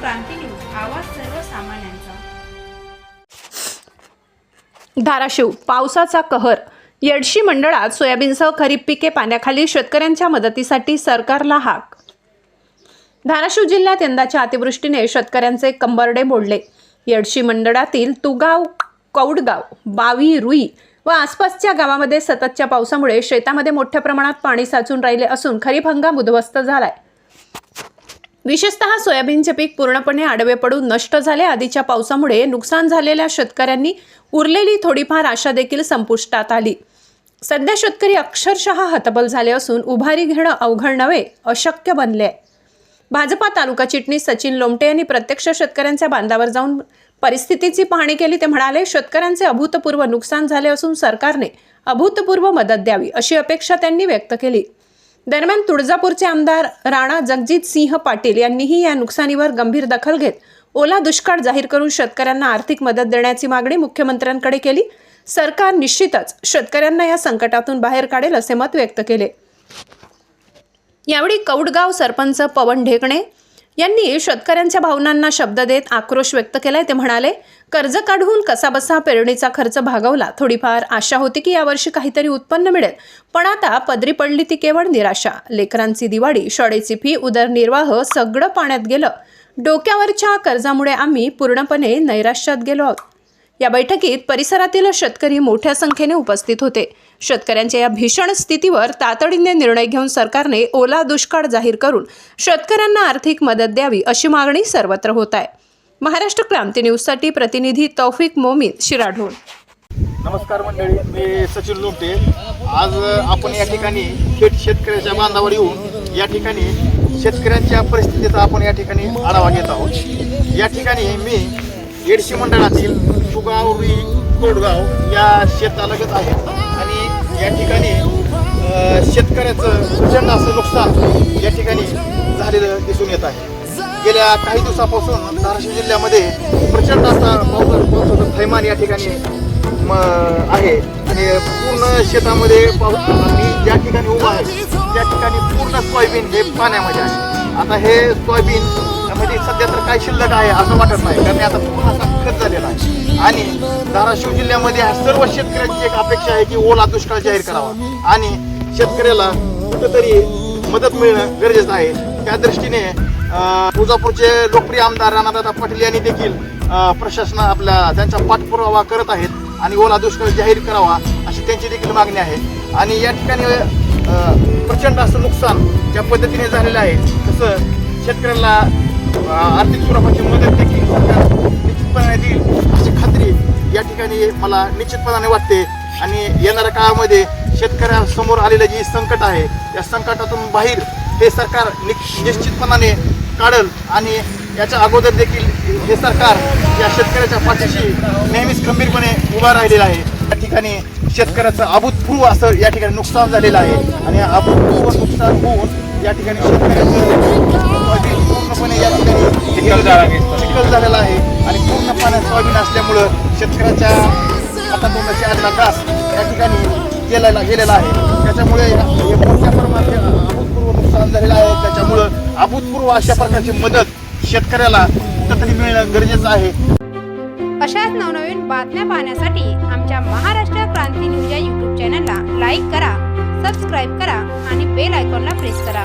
क्रांती news आवाज सर्वसामान्यांचा. धाराशिव पावसाचा कहर. येडशी मंडळात सोयाबीनसह खरीप पिके पाण्याखाली शेतकऱ्यांच्या मदतीसाठी सरकारला हाक. धाराशिव जिल्ह्यात यंदाच्या अतिवृष्टीने शेतकऱ्यांचे कंबरडे मोडले. येडशी मंडळातील तुगाव कौडगाव बावी रुई व आसपासच्या गावामध्ये सततच्या पावसामुळे शेतामध्ये मोठ्या प्रमाणात पाणी साचून राहिले असून खरीप हंगाम उद्ध्वस्त झालाय. विशेषतः सोयाबीनचे पीक पूर्णपणे आडवे पडून नष्ट झाले. आधीच्या पावसामुळे नुकसान झालेल्या शेतकऱ्यांनी उरलेली थोडीफार आशा देखील संपुष्टात आली. सध्या शेतकरी अक्षरशः हतबल झाले असून उभारी घेणं अवघड नव्हे अशक्य बनले आहे. भाजपा तालुका चिटणीस सचिन लोमटे यांनी प्रत्यक्ष शेतकऱ्यांच्या बांधावर जाऊन परिस्थितीची पाहणी केली. ते म्हणाले शेतकऱ्यांचे अभूतपूर्व नुकसान झाले असून सरकारने अभूतपूर्व मदत द्यावी अशी अपेक्षा त्यांनी व्यक्त केली. दरम्यान तुळजापूरचे आमदार राणा जगजित सिंह पाटील यांनीही या नुकसानीवर गंभीर दखल घेत ओला दुष्काळ जाहीर करून शेतकऱ्यांना आर्थिक मदत देण्याची मागणी मुख्यमंत्र्यांकडे केली. सरकार निश्चितच शेतकऱ्यांना या संकटातून बाहेर काढेल असे मत व्यक्त केले. यावेळी कौडगाव सरपंच पवन ढेकणे यांनी शेतकऱ्यांच्या भावनांना शब्द देत आक्रोश व्यक्त केलाय. ते म्हणाले कर्ज काढून कसाबसा पेरणीचा खर्च भागवला. थोडीफार आशा होती की यावर्षी काहीतरी उत्पन्न मिळेल. पण आता पदरी पडली ती केवळ निराशा. लेकरांची दिवाळी शाळेची फी उदरनिर्वाह सगळं पाण्यात गेलं. डोक्यावरच्या कर्जामुळे आम्ही पूर्णपणे नैराश्यात गेलो आहोत. या बैठकीत परिसरातील शेतकरी मोठ्या संख्येने उपस्थित होते. शेतकऱ्यांच्या या भीषण स्थितीवर तातडीने निर्णय घेऊन सरकारने ओला दुष्काळ जाहीर करून शेतकऱ्यांना आर्थिक मदत द्यावी अशी मागणी सर्वत्र होत आहे. महाराष्ट्र क्रांती न्यूजसाठी प्रतिनिधी तौफिक मोमीन शिराढोण. नमस्कार मंडळी मी सचिन लोमटे आज आपण या ठिकाणी थेट शेतकऱ्याच्या बांधावर येऊन या ठिकाणी शेतकऱ्यांच्या परिस्थितीचा आपण या ठिकाणी आढावा घेत आहोत. या ठिकाणी मी येडशी मंडळातील सुगावरी कोडगाव या शेतालगत आहे. आणि या ठिकाणी शेतकऱ्याचं प्रचंड असं नुकसान या ठिकाणी झालेलं दिसून येत आहे. गेल्या काही दिवसापासून धाराशिव जिल्ह्यामध्ये प्रचंड असा पाऊस पावसाचं थैमान या ठिकाणी म आहे. आणि पूर्ण शेतामध्ये पाऊस मी ज्या ठिकाणी उभा आहे त्या ठिकाणी पूर्ण सोयाबीन हे पाण्यामध्ये आहे. आता हे सोयाबीन मध्ये सध्या तर काय शिल्लक आहे असं वाटत नाही. कारण आता पूर्ण असा खत झालेला आहे. आणि धाराशिव जिल्ह्यामध्ये ह्या सर्व शेतकऱ्यांची एक अपेक्षा आहे की ओला दुष्काळ जाहीर करावा. आणि शेतकऱ्याला कुठंतरी मदत मिळणं गरजेचं आहे. त्या दृष्टीने तुळजापूरचे लोकप्रिय आमदार राणादादा पाटील यांनी देखील प्रशासन प्रशासना आपल्या त्यांचा पाठपुरावा करत आहेत आणि ओला दुष्काळ जाहीर करावा अशी त्यांची देखील मागणी आहे. आणि या ठिकाणी प्रचंड असं नुकसान ज्या पद्धतीने झालेलं आहे तसं शेतकऱ्याला आर्थिक स्वरूपाची मदत देखील सरकार निश्चितपणाने देईल अशी खात्री या ठिकाणी मला निश्चितपणाने वाटते. आणि येणाऱ्या काळामध्ये शेतकऱ्यांसमोर आलेलं जे संकट आहे या संकटातून बाहेर हे सरकार निश्चितपणाने काढल आणि याच्या अगोदर देखील हे सरकार या शेतकऱ्याच्या पाठीशी नेहमीच खंबीरपणे उभा राहिलेला आहे. या ठिकाणी शेतकऱ्याचं अभूतपूर्व असं या ठिकाणी नुकसान झालेलं आहे. आणि अभूतपूर्व नुकसान होऊन या ठिकाणी सोयाबीन पूर्णपणे या ठिकाणी चिखल झालेला आहे. आणि पूर्ण पाण्यात सोयाबीन असल्यामुळं शेतकऱ्याच्या हातातोंडाची आजला घास या ठिकाणी गेलेला गेलेला आहे. त्याच्यामुळे हे मोठ्या प्रमाणात अभूतपूर्व नुकसान झालेलं आहे. त्याच्यामुळं अभूतपूर्व अशा प्रकारची मदत शेतकऱ्याला कुठंतरी मिळणं गरजेचं आहे. अशाच नवनवीन बातम्या पाहण्यासाठी आमच्या महाराष्ट्र क्रांती न्यूज या यूट्यूब चॅनलला लाईक करा सबस्क्राईब करा आणि बेल आयकॉनला प्रेस करा.